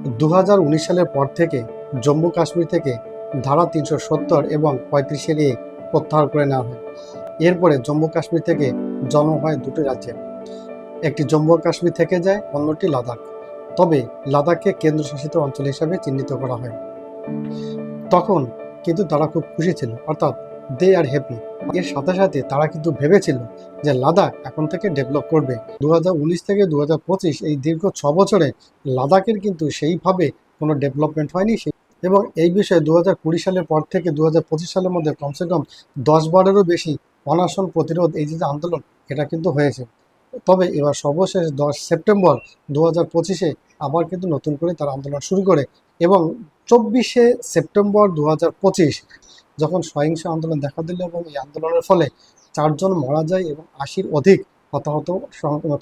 দু হাজার উনিশ সালের পর থেকে জম্মু কাশ্মীর থেকে ধারা তিনশো সত্তর এবং পঁয়ত্রিশে নিয়ে প্রত্যাহার করে নেওয়া হয়। এরপরে জম্মু কাশ্মীর থেকে জন্ম হয় দুটি রাজ্যে একটি জম্মু কাশ্মীর থেকে যায়, অন্যটি লাদাখ। তবে লাদাখকে কেন্দ্রশাসিত অঞ্চল হিসাবে চিহ্নিত করা হয়। তখন কিন্তু তারা খুব খুশি ছিল, অর্থাৎ দে আর হ্যাপি। এর সাথে সাথে তারা কিন্তু ভেবেছিল যে লাদাখ এখন থেকে ডেভেলপ করবে। দু হাজার উনিশ থেকে দু হাজার পঁচিশ এই দীর্ঘ ছ বছরে লাদাখের কিন্তু সেইভাবে কোনো ডেভেলপমেন্ট হয়নি। এবং এই বিষয়ে দু সালের পর থেকে দু সালের মধ্যে কমসে কম দশ বারেরও বেশি অনাশন প্রতিরোধ এই যে আন্দোলন, এটা কিন্তু হয়েছে। তবে এবার সর্বশেষ দশ সেপ্টেম্বর দু হাজার পঁচিশে আবার কিন্তু নতুন করে তারা আন্দোলন শুরু করে। এবং চব্বিশে সেপ্টেম্বর দু হাজার পঁচিশ যখন সহিংস আন্দোলন দেখা দিল এবং এই আন্দোলনের ফলে চারজন মারা যায় এবং আশির অধিক হতাহত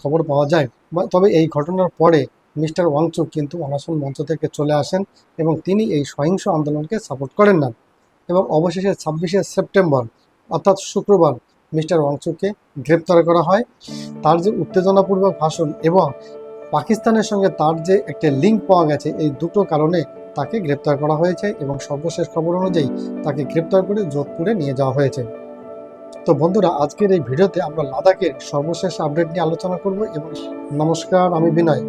খবর পাওয়া যায় তবে এই ঘটনার পরে মিস্টার ওয়াংচুক কিন্তু অনাশন মঞ্চ থেকে চলে আসেন এবং তিনি এই সহিংস আন্দোলনকে সাপোর্ট করেন না। এবং অবশেষে ছাব্বিশে সেপ্টেম্বর, অর্থাৎ শুক্রবার, মিস্টার ওয়াংচুকে গ্রেপ্তার করা হয়। তার যে উত্তেজনাপূর্বক ভাষণ এবং পাকিস্তানের সঙ্গে তার যে একটা লিঙ্ক পাওয়া গেছে, এই দুটো কারণে তাকে গ্রেপ্তার করা হয়েছে এবং সর্বশেষ খবর অনুযায়ী তাকে গ্রেপ্তার করে যোধপুরে নিয়ে যাওয়া হয়েছে। তো বন্ধুরা, আজকের এই ভিডিওতে আমরা লাদাখের সর্বশেষ আপডেট নিয়ে আলোচনা করব এবং নমস্কার, আমি বিনয়।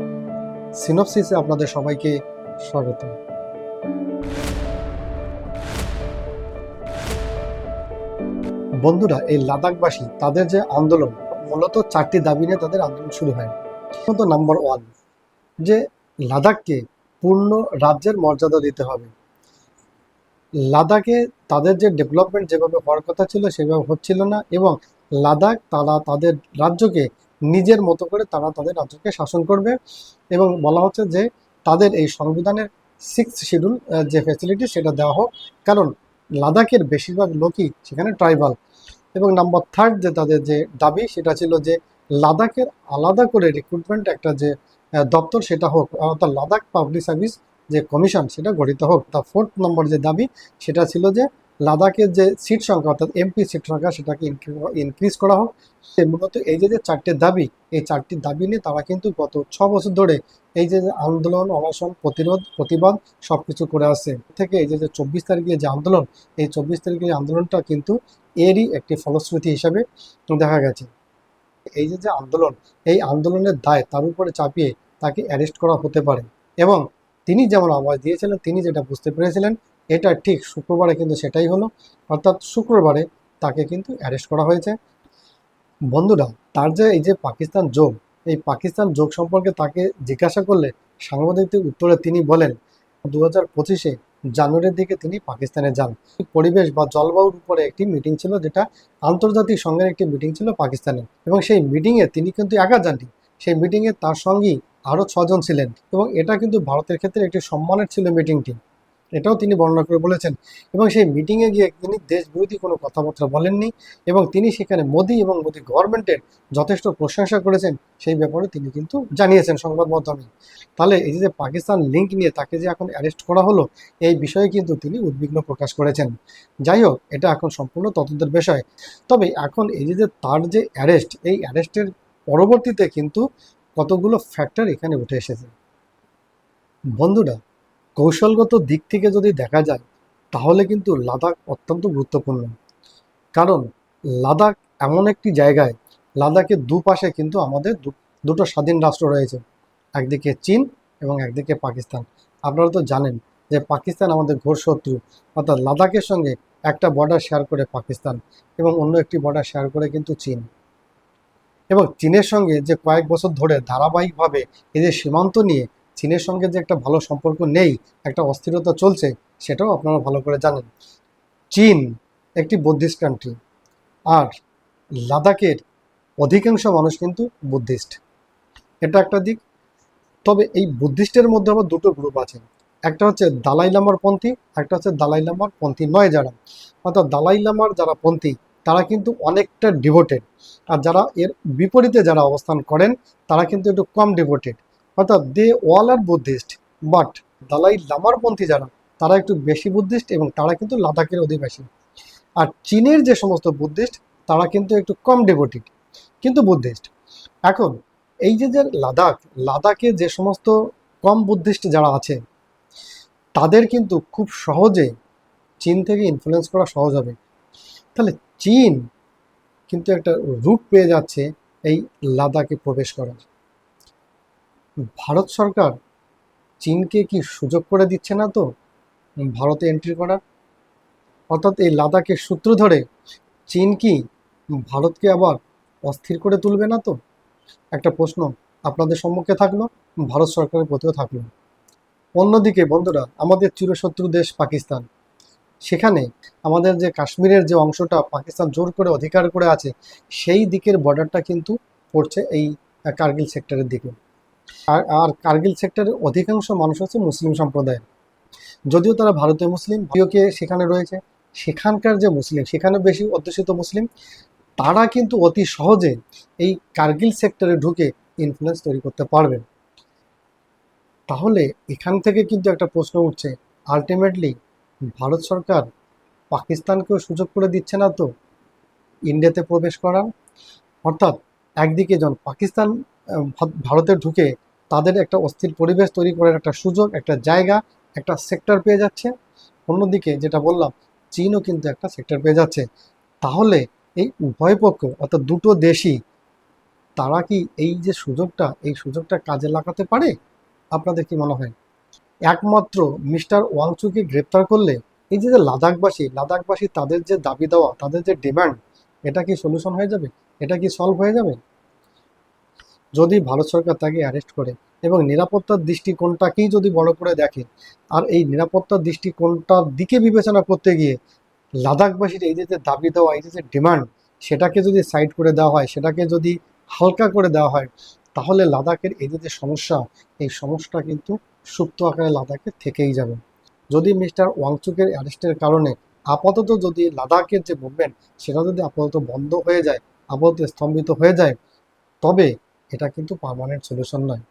সিনপসিসে আপনাদের সবাইকে স্বাগত। বন্ধুরা, এই লাদাখবাসী, তাদের যে আন্দোলন, মূলত চারটি দাবি নিয়ে তাদের আন্দোলন শুরু হয়। নাম্বার ওয়ান, যে লাদাখকে পূর্ণ রাজ্যের মর্যাদা দিতে হবে। লাদাখে তাদের যে ডেভেলপমেন্ট যেভাবে হওয়ার কথা ছিল, সেভাবে হচ্ছিল না এবং লাদাখ তারা তাদের রাজ্যকে নিজের মতো করে তারা তাদের রাজ্যকে শাসন করবে এবং বলা হচ্ছে যে তাদের এই সংবিধানের সিক্স শিডিউল যে ফ্যাসিলিটি সেটা দেওয়া হোক। কারণ লাদাখের বেশিরভাগ লোকই সেখানে ট্রাইবাল এবং নাম্বার থার্ড যে তাদের যে দাবি সেটা ছিল যে লাদাখের আলাদা করে রিক্রুটমেন্ট একটা যে দপ্তর সেটা হোক অর্থাৎ লাদাখ পাবলিক সার্ভিস যে কমিশন সেটা গঠিত হোক। তা ফোর্থ নম্বর যে দাবি, সেটা ছিল যে লাদাখের যে সিট সংখ্যা, অর্থাৎ এমপি সিট সংখ্যা, সেটাকে ইনক্রিজ করা হোক। এ মূলত এই যে যে চারটে দাবি, এই চারটি দাবি নিয়ে তারা কিন্তু গত ছ বছর ধরে এই যে যে আন্দোলন, অনশন, প্রতিরোধ, প্রতিবাদ সব কিছু করে আসছে। থেকে এই যে যে চব্বিশ তারিখে যে আন্দোলন, এই চব্বিশ তারিখের আন্দোলনটা কিন্তু এরই একটি ফলশ্রুতি হিসাবে দেখা গেছে। এই যে যে আন্দোলন, এই আন্দোলনের দায় তার উপরে চাপিয়ে তাকে অ্যারেস্ট করা হতে পারে। এবং তিনি যেমন আওয়াজ দিয়েছিলেন, তিনি যেটা বুঝতে পেরেছিলেন, এটা ঠিক শুক্রবারে কিন্তু সেটাই হলো। অর্থাৎ শুক্রবারে তাকে কিন্তু অ্যারেস্ট করা হয়েছে। বন্ধুরা, তার যে এই যে পাকিস্তান যোগ, এই পাকিস্তান যোগ সম্পর্কে তাকে জিজ্ঞাসা করলে সাংবাদিকদের উত্তরে তিনি বলেন দু হাজার পঁচিশে জানুয়ারির দিকে তিনি পাকিস্তানে যান। পরিবেশ বা জলবায়ুর উপরে একটি মিটিং ছিল যেটা আন্তর্জাতিক সংঘের একটি মিটিং ছিল পাকিস্তানে। এবং সেই মিটিংয়ে তিনি কিন্তু একা যাননি। সেই মিটিংয়ে তার সঙ্গেই আরও ছজন ছিলেন এবং এটা কিন্তু ভারতের ক্ষেত্রে একটি সম্মানের ছিল মিটিংটি এটাও তিনি বর্ণনা করে বলেছেন। এবং সেই মিটিংয়ে গিয়ে তিনি দেশ বিরোধী কোনো কথাবার্তা বলেননি এবং তিনি সেখানে মোদি এবং মোদি গভর্নমেন্টের যথেষ্ট প্রশংসা করেছেন, সেই ব্যাপারে তিনি কিন্তু জানিয়েছেন সংবাদ মাধ্যমে। তাহলে এই যে পাকিস্তান লিঙ্ক নিয়ে তাকে যে এখন অ্যারেস্ট করা হলো, এই বিষয়ে কিন্তু তিনি উদ্বিগ্ন প্রকাশ করেছেন। যাই হোক, এটা এখন সম্পূর্ণ তদন্তের বিষয়। তবে এখন এই যে তার যে অ্যারেস্ট এই অ্যারেস্টের পরবর্তীতে কিন্তু কতগুলো ফ্যাক্টর এখানে উঠে এসেছে। বন্ধুরা কৌশলগত দিক থেকে যদি দেখা যায়, তাহলে কিন্তু লাদাখ অত্যন্ত গুরুত্বপূর্ণ। কারণ লাদাখ এমন একটি জায়গায়, লাদাখের দুপাশে কিন্তু আমাদের দুটো স্বাধীন রাষ্ট্র রয়েছে। একদিকে চীন এবং একদিকে পাকিস্তান। আপনারা তো জানেন যে পাকিস্তান আমাদের ঘোর শত্রু। অর্থাৎ লাদাখের সঙ্গে একটা বর্ডার শেয়ার করে পাকিস্তান এবং অন্য একটি বর্ডার শেয়ার করে কিন্তু চীন। এবং চীনের সঙ্গে যে কয়েক বছর ধরে ধারাবাহিকভাবে এদের সীমান্ত নিয়ে চীনের সঙ্গে যে একটা ভালো সম্পর্ক নেই, একটা অস্থিরতা চলছে, সেটাও আপনারা ভালো করে জানেন। চীন একটি বুদ্ধিস্ট কান্ট্রি আর লাদাখের অধিকাংশ মানুষ কিন্তু বুদ্ধিস্ট। এটা একটা দিক। তবে এই বুদ্ধিস্টের মধ্যে আবার দুটো গ্রুপ আছে। একটা হচ্ছে দালাই লামার পন্থী, একটা হচ্ছে দালাই লামার পন্থী নয় যারা। অর্থাৎ দালাই লামার যারা পন্থী, তারা কিন্তু অনেকটা ডিভোটেড আর যারা এর বিপরীতে যারা অবস্থান করেন, তারা কিন্তু একটু কম ডিভোটেড অর্থাৎ they all are Buddhist, but Dalai লামার পন্থী যারা, তারা একটু বেশি বুদ্ধিস্ট এবং তারা কিন্তু লাদাখের অধিবাসী। আর চীনের যে সমস্ত বুদ্ধিস্ট, তারা কিন্তু একটু কম ডিভোটেড কিন্তু বুদ্ধিস্ট। এখন, এই যে যে লাদাখ, লাদাখে যে সমস্ত কম বুদ্ধিস্ট যারা আছে, তাদের কিন্তু খুব সহজে চীন থেকে ইনফ্লুয়েন্স করা সহজ হবে। তাহলে চীন কিন্তু একটা রুট পেয়ে যাচ্ছে এই লাদাখে প্রবেশ করার। ভারত সরকার চীনকে কি সুযোগ করে দিচ্ছে না তো? ভারতে এন্ট্রি করার? অর্থাৎ এই লাদাখের সূত্র ধরে চীন কি ভারতকে আবার অস্থির করে তুলবে না তো? একটা প্রশ্ন আপনাদের সম্মুখে থাকল, ভারত সরকারের প্রতিও থাকল। অন্যদিকে বন্ধুরা, আমাদের চিরশত্রু দেশ পাকিস্তান। সেখানে আমাদের যে কাশ্মীরের যে অংশটা পাকিস্তান জোর করে অধিকার করে আছে, সেই দিকের বর্ডারটা কিন্তু পড়ছে এই কার্গিল সেক্টরের দিকে। আর কার্গিল সেক্টরের অধিকাংশ মানুষ হচ্ছে মুসলিম সম্প্রদায়ের। যদিও তারা ভারতীয় মুসলিম ভারতীয়কে সেখানে রয়েছে, সেখানকার যে মুসলিম, সেখানে বেশি অধ্যুষিত মুসলিম, তারা কিন্তু অতি সহজে এই কার্গিল সেক্টরে ঢুকে ইনফ্লুয়েন্স তৈরি করতে পারবেন। তাহলে এখান থেকে কিন্তু একটা প্রশ্ন উঠছে আলটিমেটলি ভারত সরকার পাকিস্তানকেও সুযোগ করে দিচ্ছে না তো? ইন্ডিয়াতে প্রবেশ করার? অর্থাৎ একদিকে যখন পাকিস্তান ভারতে ঢুকে তাদের একটা অস্থির পরিবেশ তৈরি করার একটা সুযোগ, একটা জায়গা, একটা সেক্টর পেয়ে যাচ্ছে। অন্যদিকে যেটা বললাম, চীনও কিন্তু একটা সেক্টর পেয়ে যাচ্ছে। তাহলে এই উভয় পক্ষ, অর্থাৎ দুটো দেশই, তারা কি এই যে সুযোগটা, এই সুযোগটা কাজে লাগাতে পারে? আপনাদের কি মনে হয়? একমাত্র মিস্টার ওয়াংচুকে গ্রেপ্তার করলে, এই যে লাদাখবাসী লাদাখবাসী তাদের যে দাবি দেওয়া, তাদের যে ডিমান্ড এটা কি সলিউশন হয়ে যাবে? এটা কি সলভ হয়ে যাবে? যদি ভারত সরকার তাকে অ্যারেস্ট করে এবং নিরাপত্তার দৃষ্টিকোণটাকেই যদি বড় করে দেখে, আর এই নিরাপত্তার দৃষ্টিকোণটার দিকে বিবেচনা করতে গিয়ে লাদাখবাসীর এই যে দাবি দেওয়া, এই যে ডিমান্ড সেটাকে যদি সাইড করে দেওয়া হয়, সেটাকে যদি হালকা করে দেওয়া হয়, তাহলে লাদাখের এই যে যে সমস্যা, এই সমস্যা কিন্তু সুপ্ত আকারে লাদাখে থেকেই যাবে। যদি মিস্টার ওয়াংচুকের অ্যারেস্টের কারণে আপাতত যদি লাদাখের যে মুভমেন্ট সেটা যদি আপাতত বন্ধ হয়ে যায়, আপাতত স্তম্ভিত হয়ে যায়, তবে এটা কিন্তু পারমানেন্ট সলিউশন নয়।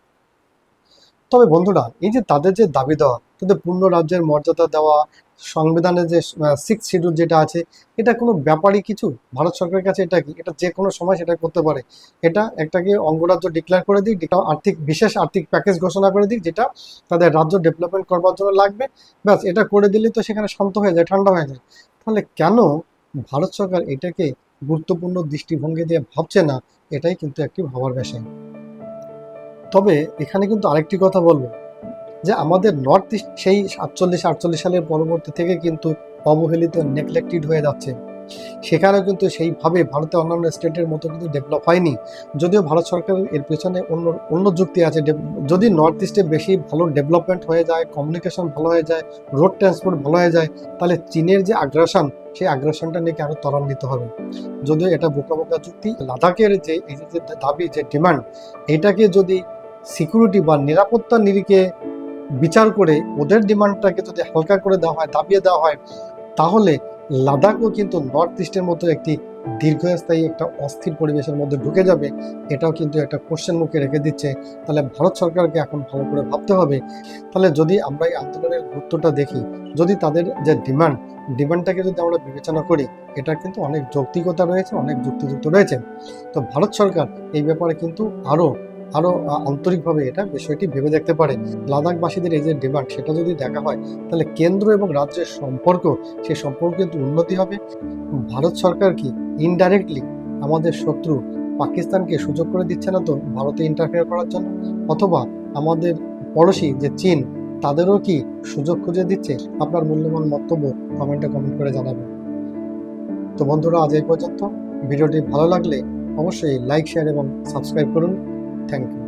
তবে বন্ধুরা, এই যে তাদের যে দাবি দেওয়া, তাদের পূর্ণ রাজ্যের মর্যাদা দেওয়া, সংবিধানের যে সিক্স শিডিউল যেটা আছে, এটা কোনো ব্যাপারই কিছু? ভারত সরকারের কাছে এটা কি? এটা যে কোনো সময় সেটা করতে পারে। এটা একটাকে অঙ্গরাজ্য ডিক্লেয়ার করে দিক আর্থিক, বিশেষ আর্থিক প্যাকেজ ঘোষণা করে দিক, যেটা তাদের রাজ্য ডেভেলপমেন্ট করবার জন্য লাগবে। ব্যাস, এটা করে দিলে তো সেখানে শান্ত হয়ে যায়, ঠান্ডা হয়ে যায়। তাহলে কেন ভারত সরকার এটাকে গুরুত্বপূর্ণ দৃষ্টিভঙ্গি দিয়ে ভাবছে না? এটাই কিন্তু একটি ভাবার বিষয় তবে এখানে কিন্তু আরেকটি কথা বলব, যে আমাদের নর্থ ইস্ট সেই সাতচল্লিশ, আটচল্লিশ সালের পরবর্তী থেকে কিন্তু অবহেলিত নেগলেক্টেড হয়ে যাচ্ছে। সেখানেও কিন্তু সেইভাবে ভারতের অন্যান্য স্টেটের মতো কিন্তু ডেভেলপ হয়নি। যদিও ভারত সরকারের এর পেছনে অন্য অন্য যুক্তি আছে যদি নর্থ ইস্টে বেশি ভালো ডেভেলপমেন্ট হয়ে যায় কমিউনিকেশন ভালো হয়ে যায় রোড ট্রান্সপোর্ট ভালো হয়ে যায়, তাহলে চীনের যে আগ্রাসন সেই আগ্রাসনটা নাকি আরও ত্বরান্বিত হবে? যদিও এটা বোকা বোকা যুক্তি লাদাখের যে যে দাবি, যে ডিমান্ড এটাকে যদি সিকিউরিটি বা নিরাপত্তা নিরিখে বিচার করে ওদের ডিমান্ডটাকে যদি হালকা করে দেওয়া হয়, দাবিয়ে দেওয়া হয়, তাহলে লাদাখও কিন্তু নর্থ ইস্টের মতো একটি দীর্ঘস্থায়ী একটা অস্থির পরিবেশের মধ্যে ঢুকে যাবে, এটাও কিন্তু একটা কোশ্চেন মুখে রেখে দিচ্ছে। তাহলে ভারত সরকারকে এখন ভালো করে ভাবতে হবে। তাহলে যদি আমরা এই আন্দোলনের গুরুত্বটা দেখি, যদি তাদের যে ডিমান্ড ডিমান্ডটাকে যদি আমরা বিবেচনা করি এটা কিন্তু অনেক যৌক্তিকতা রয়েছে, অনেক যুক্তিযুক্ত রয়েছে। তো ভারত সরকার এই ব্যাপারে কিন্তু আরও আরও আন্তরিকভাবে এটা বিষয়টি ভেবে দেখতে পারে লাদাখবাসীদের এই যে ডিমান্ড সেটা যদি দেখা হয়, তাহলে কেন্দ্র এবং রাজ্যের সম্পর্ক সেই সম্পর্ক কিন্তু উন্নতি হবে। ভারত সরকার কি ইনডাইরেক্টলি আমাদের শত্রু পাকিস্তানকে সুযোগ করে দিচ্ছে না তো ভারতে ইন্টারফেয়ার করার জন্য? অথবা আমাদের পড়োশি যে চীন, তাদেরও কি সুযোগ খুঁজে দিচ্ছে? আপনার মূল্যবান বক্তব্য কমেন্টে কমেন্ট করে জানাবেন। তো বন্ধুরা, আজ এই পর্যন্ত। ভিডিওটি ভালো লাগলে অবশ্যই লাইক শেয়ার এবং সাবস্ক্রাইব করুন। تھینک یو